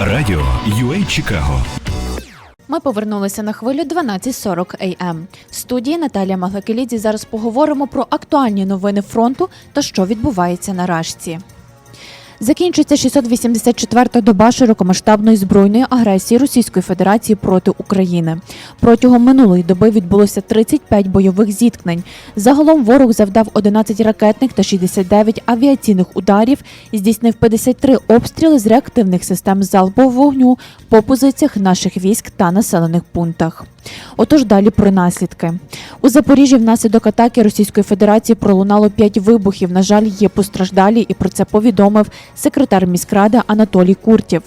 Радіо UA Чикаго Ми повернулися на хвилю 12.40 AM. В студії Наталія Маглакелідзі зараз поговоримо про актуальні новини фронту та що відбувається на Рашці. Закінчується 684-та доба широкомасштабної збройної агресії Російської Федерації проти України. Протягом минулої доби відбулося 35 бойових зіткнень. Загалом ворог завдав 11 ракетних та 69 авіаційних ударів, здійснив 53 обстріли з реактивних систем залпового вогню по позиціях наших військ та населених пунктах. Отож далі про наслідки. У Запоріжжі внаслідок атаки Російської Федерації пролунало 5 вибухів. На жаль, є постраждалі, і про це повідомив секретар міськради Анатолій Куртєв.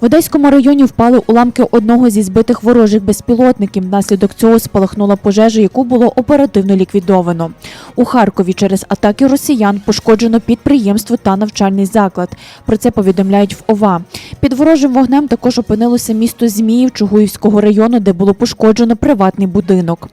В Одеському районі впали уламки одного зі збитих ворожих безпілотників. Внаслідок цього спалахнула пожежа, яку було оперативно ліквідовано. У Харкові через атаки росіян пошкоджено підприємство та навчальний заклад. Про це повідомляють в ОВА. Під ворожим вогнем також опинилося місто Зміїв Чугуївського району, де було пошкоджено приватний будинок.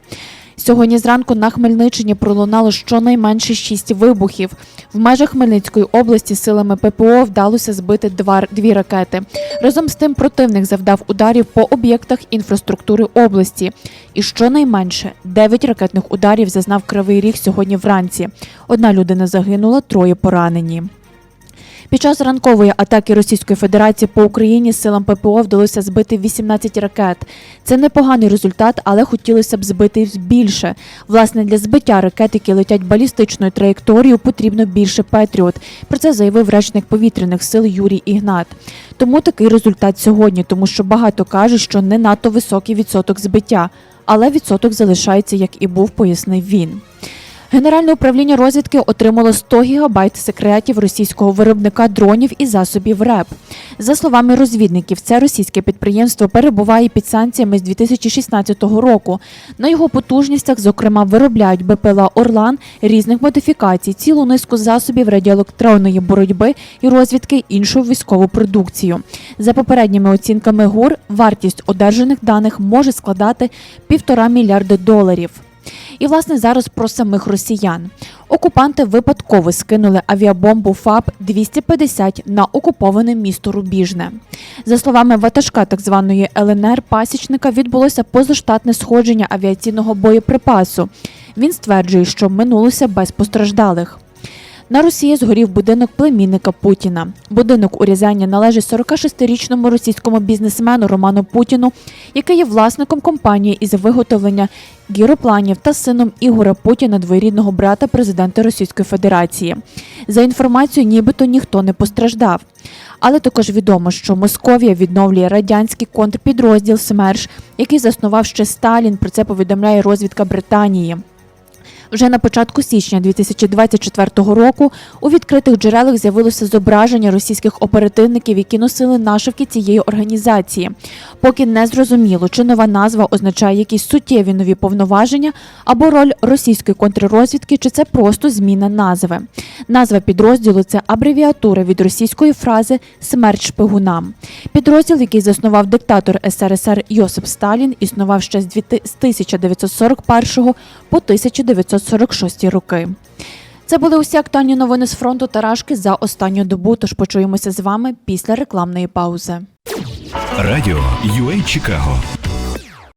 Сьогодні зранку на Хмельниччині пролунало щонайменше шість вибухів. В межах Хмельницької області силами ППО вдалося збити два, дві ракети. Разом з тим противник завдав ударів по об'єктах інфраструктури області. І щонайменше дев'ять ракетних ударів зазнав Кривий Ріг сьогодні вранці. Одна людина загинула, троє поранені. Під час ранкової атаки Російської Федерації по Україні силам ППО вдалося збити 18 ракет. Це непоганий результат, але хотілося б збити більше. Власне, для збиття ракет, які летять балістичною траєкторією, потрібно більше Петріот. Про це заявив речник повітряних сил Юрій Ігнат. Тому такий результат сьогодні, тому що багато кажуть, що не надто високий відсоток збиття, але відсоток залишається, як і був, пояснив він. Генеральне управління розвідки отримало 100 гігабайт секретів російського виробника дронів і засобів РЕП. За словами розвідників, це російське підприємство перебуває під санкціями з 2016 року. На його потужностях, зокрема, виробляють БПЛА Орлан різних модифікацій, цілу низку засобів радіоелектронної боротьби і розвідки іншу військову продукцію. За попередніми оцінками ГУР, вартість одержаних даних може складати півтора мільярди доларів. І власне зараз про самих росіян. Окупанти випадково скинули авіабомбу ФАБ 250 на окуповане місто Рубіжне. За словами ватажка так званої ЛНР пасічника, відбулося позаштатне сходження авіаційного боєприпасу. Він стверджує, що минулося без постраждалих. На Росії згорів будинок племінника Путіна. Будинок у Рязані належить 46-річному російському бізнесмену Роману Путіну, який є власником компанії із виготовлення гіропланів та сином Ігора Путіна, двоюрідного брата президента Російської Федерації. За інформацією, нібито ніхто не постраждав. Але також відомо, що Московія відновлює радянський контрпідрозділ СМЕРШ, який заснував ще Сталін. Про це повідомляє розвідка Британії. Вже на початку січня 2024 року у відкритих джерелах з'явилося зображення російських оперативників, які носили нашивки цієї організації. Поки не зрозуміло, чи нова назва означає якісь суттєві нові повноваження або роль російської контррозвідки, чи це просто зміна назви. Назва підрозділу це абревіатура від російської фрази Смерть шпигунам. Підрозділ, який заснував диктатор СРСР Йосип Сталін, існував ще з 1941 по 1946 роки. Це були усі актуальні новини з фронту Тарашки за останню добу. Тож почуємося з вами після рекламної паузи. Радіо UA Чикаго